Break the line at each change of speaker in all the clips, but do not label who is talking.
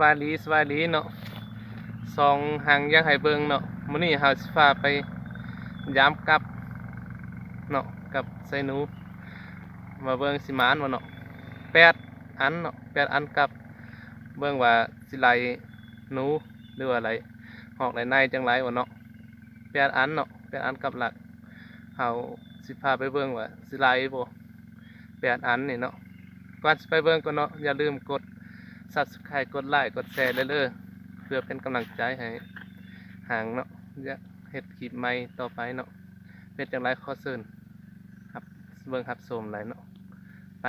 บายดีสบายดีเนาะสองหางยังให้เบิงเนาะมื้อนี้เฮาสิพาไปยามกับเนาะกับไซนูมาเบิงสิมานบ่เนาะแปดอันเนาะแปดอันกับเบิงว่าสิไหลหนูหรือว่าไหลหอกไหลในจังไรบ่เนาะแปดอันเนาะแปดอันกับหลักเฮาสิพาไปเบิงว่าสิไหลบ่แปดอันนี่เนาะก่อนสิไปเบิงก็เนาะอย่าลืมกด ซับสไครต์กดไลค์กดแชร์เด้อๆเพื่อเป็นกำลังใจให้ห่างเนาะจะเห็ดขีดไม่ต่อไปเนาะเป็นจังไรขอเชิญครับเบิ้งครับโสมหลเนาะไป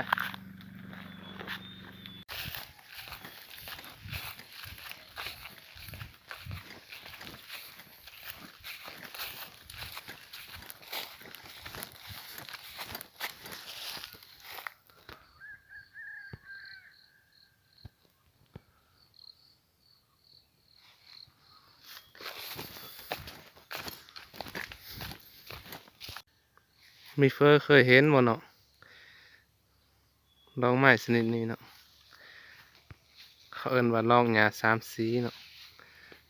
มีเฟอร์เคยเห็นบ่เนาะลองไม้ชนิดนี้เนาะเขาเอิ้นว่าลองหญ้าสามสีเนาะ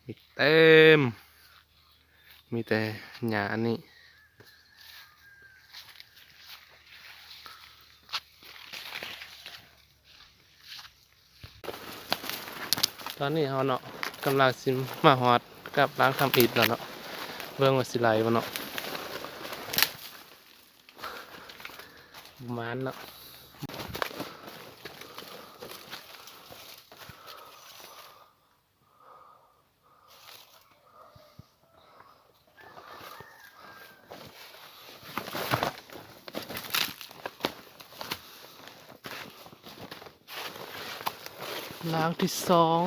มีเต็ม มีแต่หญ้าอันนี้ตอนนี้เขาเนาะกำลังสิมมาฮอดกับล้างทำอิฐแล้วเนาะเบิ่งว่าสิไหลบ่เนาะเนาะ ล้างที่สอง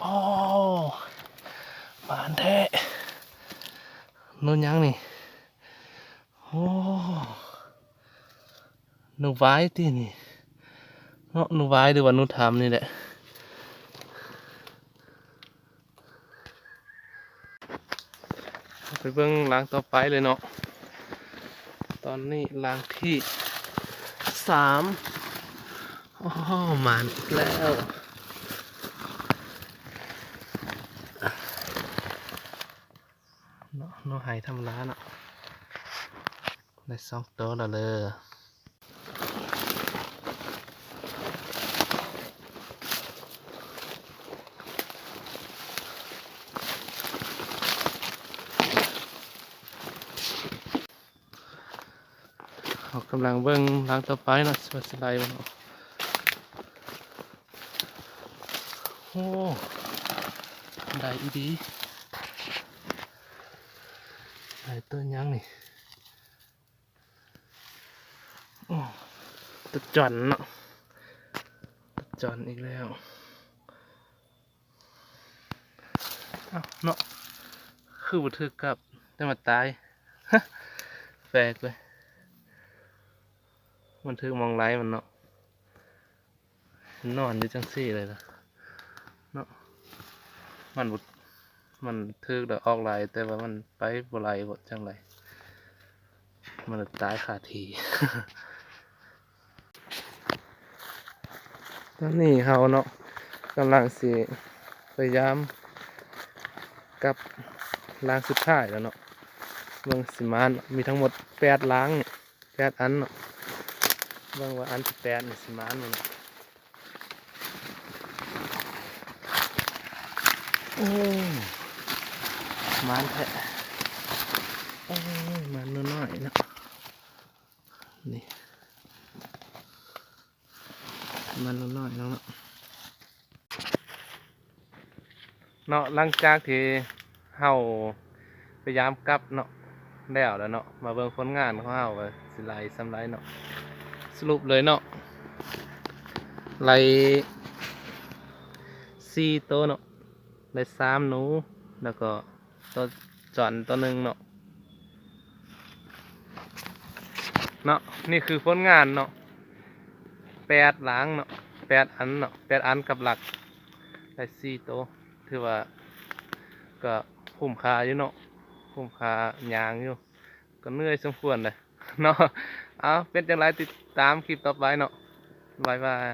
โอ้บา นแท้นู่นยังนี่โอ้หนูไว้ที่นี่เนาะนูไว้หรือว่านูทำนี่แหละไปเบิ่งล้างต่อไปเลยเนาะ ตอนนี้ล้างที่สามโอ้มาอีกแล้วเนาะนูหายทำร้านเนาะได้สองตัวแล้วเลย กำลังเบิ่งล้างต่อไปนะสวัสดีมันเนาะโอ้ได้อีดีได้ตัวยังนี่โอ้ตัวจอนเนาะตัวจอนอีกแล้วเอ้าเนาะคือบุทึกกับแต่มาตาย แปลกเลย มันถึงมองไลฟ์มันเนาะนอนอยู่จังซี่เลยนะเนาะมันบุมันถึกเดี๋ยวออกไลน์แต่ว่ามันไปบ่ไลฟ์บ่จังไรมันตายคาทีตอนนี้เฮาเนาะกำลังสิพยายามกลับล้างสุดท้ายแล้วเนาะเมืองสิมานมีทั้งหมดแปดล้างแปดอันเนาะ เบิ่งว่าอันที่แปดนี่สิมานมันโอ้มานแท้โอ้มันน้อยๆนะนี่มันน้อยๆเนะเนาะเนาะหลังจากที่เฮาพยายามกลับเนาะแล้วแล้วเนาะมาเบิ่งผลงานของเฮาว่าสิไหลสำไรเนาะ รุปเลยเนาะไล่สี่ตัวเนาะไล่สามหนู แล้วก็ตัวจอนตัวหนึ่งเนาะเนาะนี่คือผลงานเนาะแปดหลังเนาะแปดอันเนาะแปดอันกับหลักไล่สี่ตัวถือว่าก็คุ้มค่าอยู่เนาะคุ้มค่ายางอยู่ก็เหนื่อยสมควรเลย เนาะเอาเป็นจังไรติดตามคลิปต่อไปเนาะบายบาย